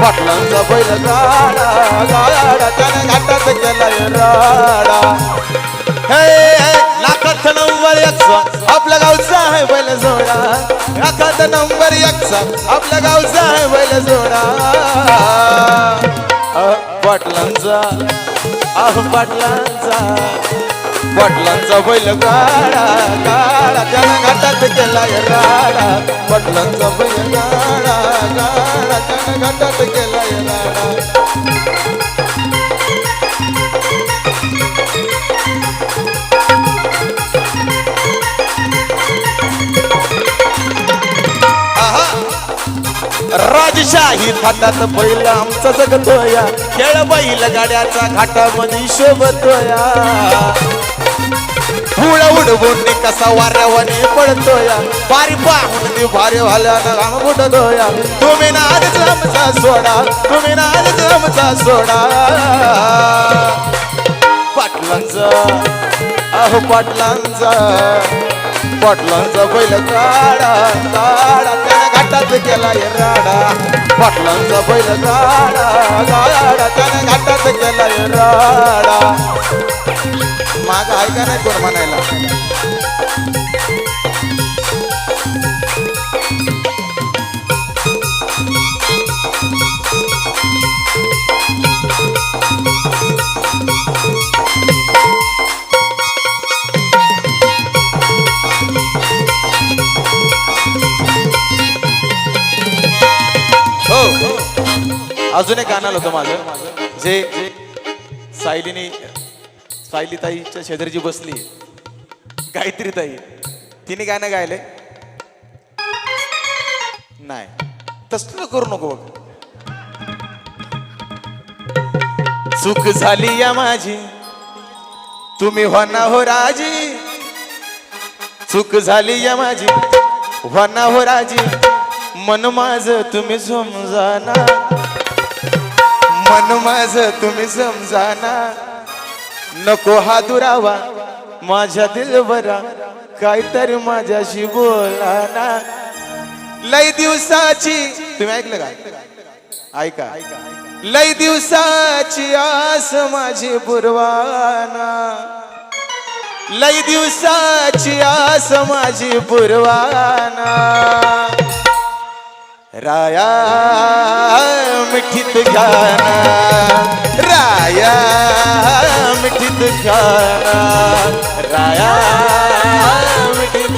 पाटलांचा बैल गाडा गाडा त्याने घाटात केलाय राडा. हे लाखात नंबर एकचा आपल्या गावचा आहे बैल जोडा लाखात नंबर एकचा आपल्या गावचा आहे बैल जोडा अह, पाटलांचा आह पाटलांचा. पाटलांचा बैल गाडा गाडा त्याला घाटात केलाय राडा. पाटलांचा बैल गाडा गाडा त्याला घाटात केलाय राडा. राजशाही थाटात बैल आमचा जगतोया खेळ बैल गाड्याचा घाटामध्ये शोभतोया. फुळ उडवून कसा वाऱ्यावाने पडतोया बारी पाहून ती भारी भाल्यानं राम बुडतोया तुम्ही नादच आमचा सोडा तुम्ही नादच आमचा सोडा. पाटलांचा अहो पाटलांचा पाटलांचा बैल काढा काढा त्याने घाटात केला राडा. पाटलांचा बैल काढा काढा त्याने घाटात केला राडा. का नाही कोण म्हणायला? हो. अजून एक गाणं होतं माझं जे सायलीने सायली ताईच्या शेजारी जी बसली. गायत्री ताई तिने गाणं गायले नाही. तसलं करू नको बघ. चूक झाली या माझी. तुम्ही होना हो राजी. चूक झाली या माझी. होना हो राजी. मन माझ तुम्ही समजाना मन माझ तुम्ही समजाना नको हा दुरावा माझ्या दिलवरा काहीतरी माझ्याशी बोला ना. लय दिवसाची तुम्ही ऐकलं का? ऐका. लय दिवसाची आस माझी पुरवाना लय दिवसाची आस माझी पुरवाना राया. मिठीत गाना राया मिठीत गाना राया मिठीत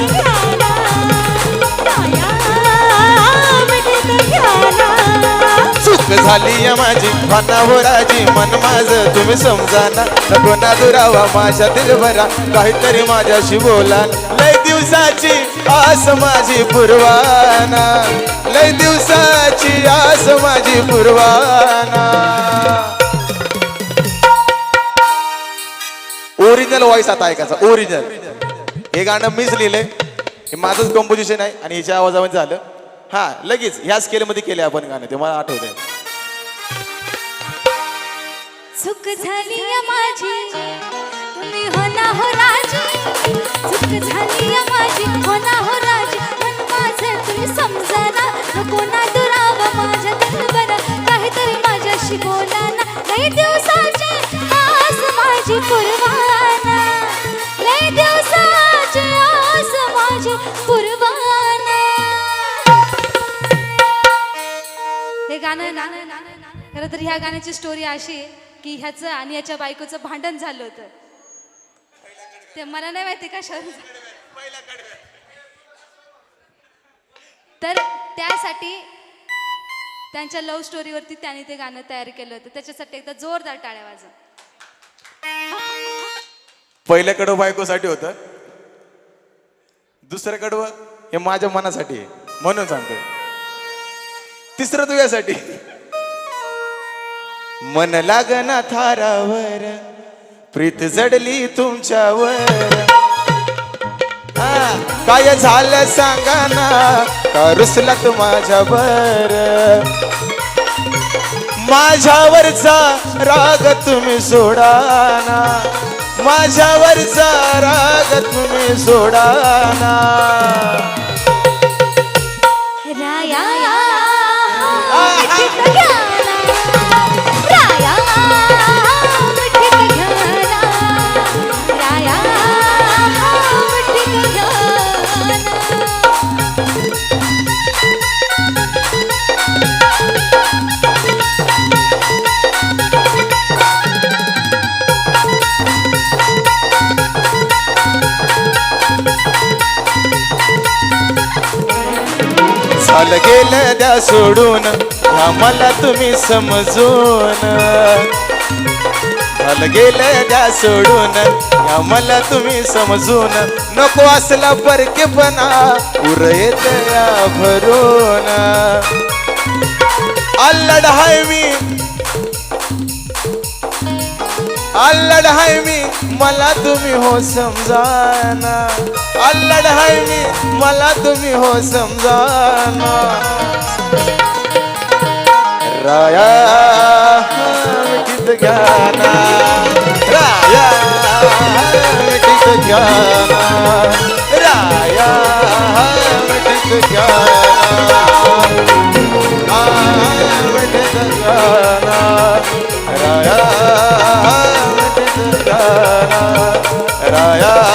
चूक झाली या माझी मनावराजी हो मन माझ तुम्ही समजाना. नको ना दुरावा माझ्या दिलभरा. काहीतरी माझ्याशी बोला. लय दिवसाची आस माझी पुरवाना. लय दिवसाची आस माझी पुरवाना. ओरिजिनल व्हॉइस आता ऐकायचा ओरिजिनल हे गाणं मीच लिहिलंय. हे माझंच कंपोजिशन आहे आणि याच्या आवाजामध्ये झालं. हा लगेच ह्या स्केलमध्ये केले आपण गाणं ते मला आठवत आहे झाली माझी. तुम्ही हो ना हो गाणं ना खरं तर ह्या गाण्याची स्टोरी अशी आहे की ह्याचं आणि याच्या बायकोचं भांडण झालं होतं. ते मला नाही माहिती का तर त्यासाठी त्यांच्या लव्ह स्टोरीवरती त्यांनी ते गाणं तयार केलं होतं. त्याच्यासाठी एकदा जोरदार टाळ्या वाजव. पहिल्या कडवं बायकोसाठी होतं. दुसरं कडवं हे माझ्या मनासाठी आहे. म्हणून सांगतोय. तिसरं तुझ्यासाठी. मन लागना थारावर. प्रीत जडली तुमच्यावर. काय झालं सांगा ना का रुसलात माझ्यावर? माझ्यावरचा राग तुम्ही सोडाना माझ्यावरचा राग तुम्ही सोडाना काल गेलं द्या सोडून. आम्हाला मला तुम्ही समजून. काल गेलं द्या सोडून. ह्या मला तुम्ही समजून. नको असला परकेपणा उर येत या भरून. आल्लड हाय मी. अल्लड हाय मी मला तुम्ही हो समजाना. अल्लड हाय मी मला तुम्ही हो समजाना. राया गीत घ्याना राया.